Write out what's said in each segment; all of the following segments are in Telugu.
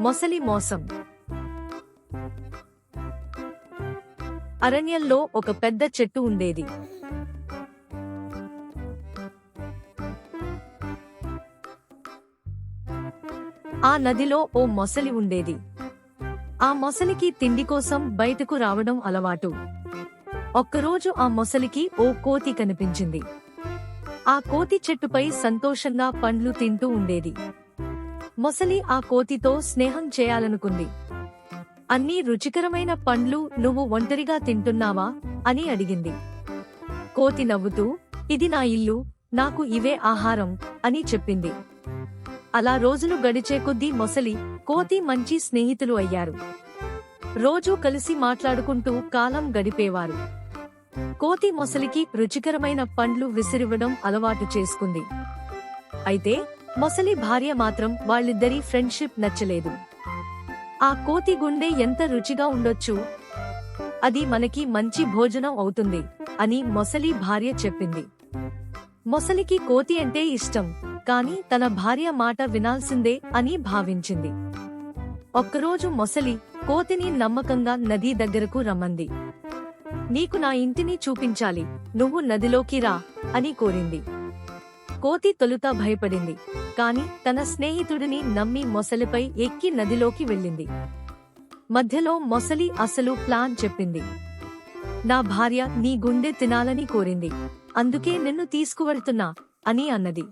మొసలి మోసం. అరణ్యంలో ఒక పెద్ద చెట్టు ఉండేది. ఆ నదిలో ఓ మొసలి ఉండేది. ఆ మొసలికి తిండి కోసం బయటకు రావడం అలవాటు. ఒక్కరోజు ఆ మొసలికి ఓ కోతి కనిపించింది. ఆ కోతి చెట్టుపై సంతోషంగా పండ్లు తింటూ ఉండేది. మొసలి ఆ కోతితో స్నేహం చేయాలనుకుంది. అన్ని రుచికరమైన పండ్లు నువ్వు ఒంటరిగా తింటున్నావా? అని అడిగింది. కోతి నవ్వుతూ ఇది నా ఇల్లు నాకు ఇవే ఆహారం అని చెప్పింది. అలా రోజులు గడిచే కొద్దీ మొసలి కోతి మంచి స్నేహితులు అయ్యారు. రోజూ కలిసి మాట్లాడుకుంటూ కాలం గడిపేవారు. కోతి మొసలికి రుచికరమైన పండ్లు విసిరివ్వడం అలవాటు చేసుకుంది. అయితే మొసలి భార్య మాత్రం వాళ్ళిద్దరి ఫ్రెండ్షిప్ నచ్చలేదు. ఆ కోతి గుండె ఎంత రుచిగా ఉండొచ్చు? అది మనకి మంచి భోజనం అవుతుంది అని మొసలి భార్య చెప్పింది. మొసలికి కోతి అంటే ఇష్టం కాని తన భార్య మాట వినాల్సిందే అని భావించింది. ఒక్కరోజు మొసలి కోతిని నమ్మకంగా నదీ దగ్గరకు రమ్మంది. నీకు నా ఇంటిని చూపించాలి నువ్వు నదిలోకి రా అని కోరింది. కోతి తొలుత భయపడింది. కాని తన స్నేహితుడిని నమ్మి మొసలిపై ఎక్కి నదిలోకి వెళ్ళింది. మధ్యలో మొసలి అసలు ప్లాన్ చెప్పింది. నా భార్య నీ గుండె తినాలని కోరింది. అందుకే నిన్ను తీసుకువెళ్తున్నా అని అన్నది.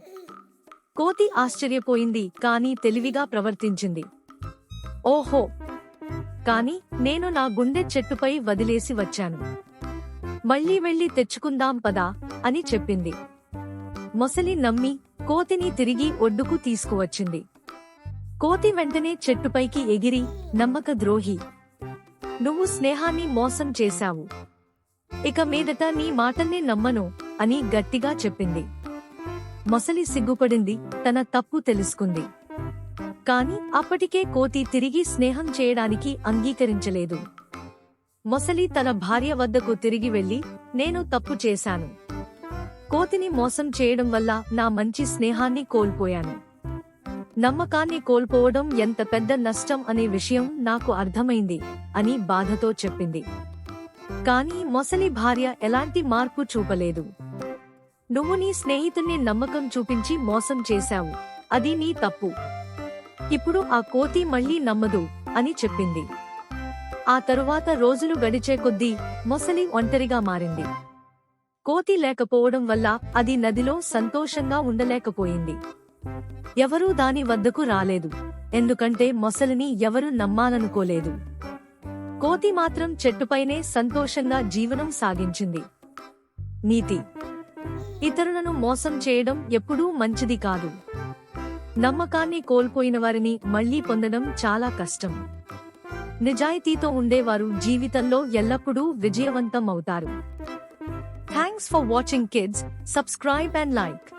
కోతి ఆశ్చర్యపోయింది కాని తెలివిగా ప్రవర్తించింది. ఓహో! కాని నేను నా గుండె చెట్టుపై వదిలేసి వచ్చాను. మళ్ళీ వెళ్ళి తెచ్చుకుందాం పదా అని చెప్పింది. మొసలి నమ్మి కోతిని తిరిగి ఒడ్డుకు తీసుకువచ్చింది. కోతి వెంటనే చెట్టుపైకి ఎగిరి నమ్మక ద్రోహి. నువ్వు స్నేహాన్ని మోసం చేశావు. ఇక మీదట నీ మాటల్నే నమ్మను అని గట్టిగా చెప్పింది. మొసలి సిగ్గుపడింది తన తప్పు తెలుసుకుంది. కాని అప్పటికే కోతి తిరిగి స్నేహం చేయడానికి అంగీకరించలేదు. మొసలి తన భార్య వద్దకు తిరిగి వెళ్ళి నేను తప్పు చేశాను. కోతిని మోసం చేయడం వల్ల నా మంచి స్నేహాన్ని కోల్పోయాను. నమ్మకాన్ని కోల్పోవడం ఎంత పెద్ద నష్టం అనే విషయం నాకు అర్థమైంది అని బాధతో చెప్పింది. కాని మొసలి భార్య ఎలాంటి మార్పు చూపలేదు. నువ్వు నీ స్నేహితుణ్ణి నమ్మకం చూపించి మోసం చేశావు. అది నీ తప్పు. ఇప్పుడు ఆ కోతి మళ్ళీ నమ్మదు అని చెప్పింది. ఆ తరువాత రోజులు గడిచే కొద్దీ మొసలి ఒంటరిగా మారింది. కోతి లేకపోవడం వల్ల అది నదిలో సంతోషంగా ఉండలేకపోయింది. ఎవరూ దాని వద్దకు రాలేదు. ఎందుకంటే మొసలిని ఎవరు నమ్మాలనుకోలేదు. కోతి మాత్రం చెట్టుపైనే సంతోషంగా జీవనం సాగించింది. నీతి. ఇతరులను మోసం చేయడం ఎప్పుడూ మంచిది కాదు. నమ్మకాన్ని కోల్పోయిన వారిని మళ్ళీ పొందడం చాలా కష్టం. నిజాయితీతో ఉండేవారు జీవితంలో ఎల్లప్పుడూ విజయవంతం అవుతారు Thanks for watching kids, subscribe and like.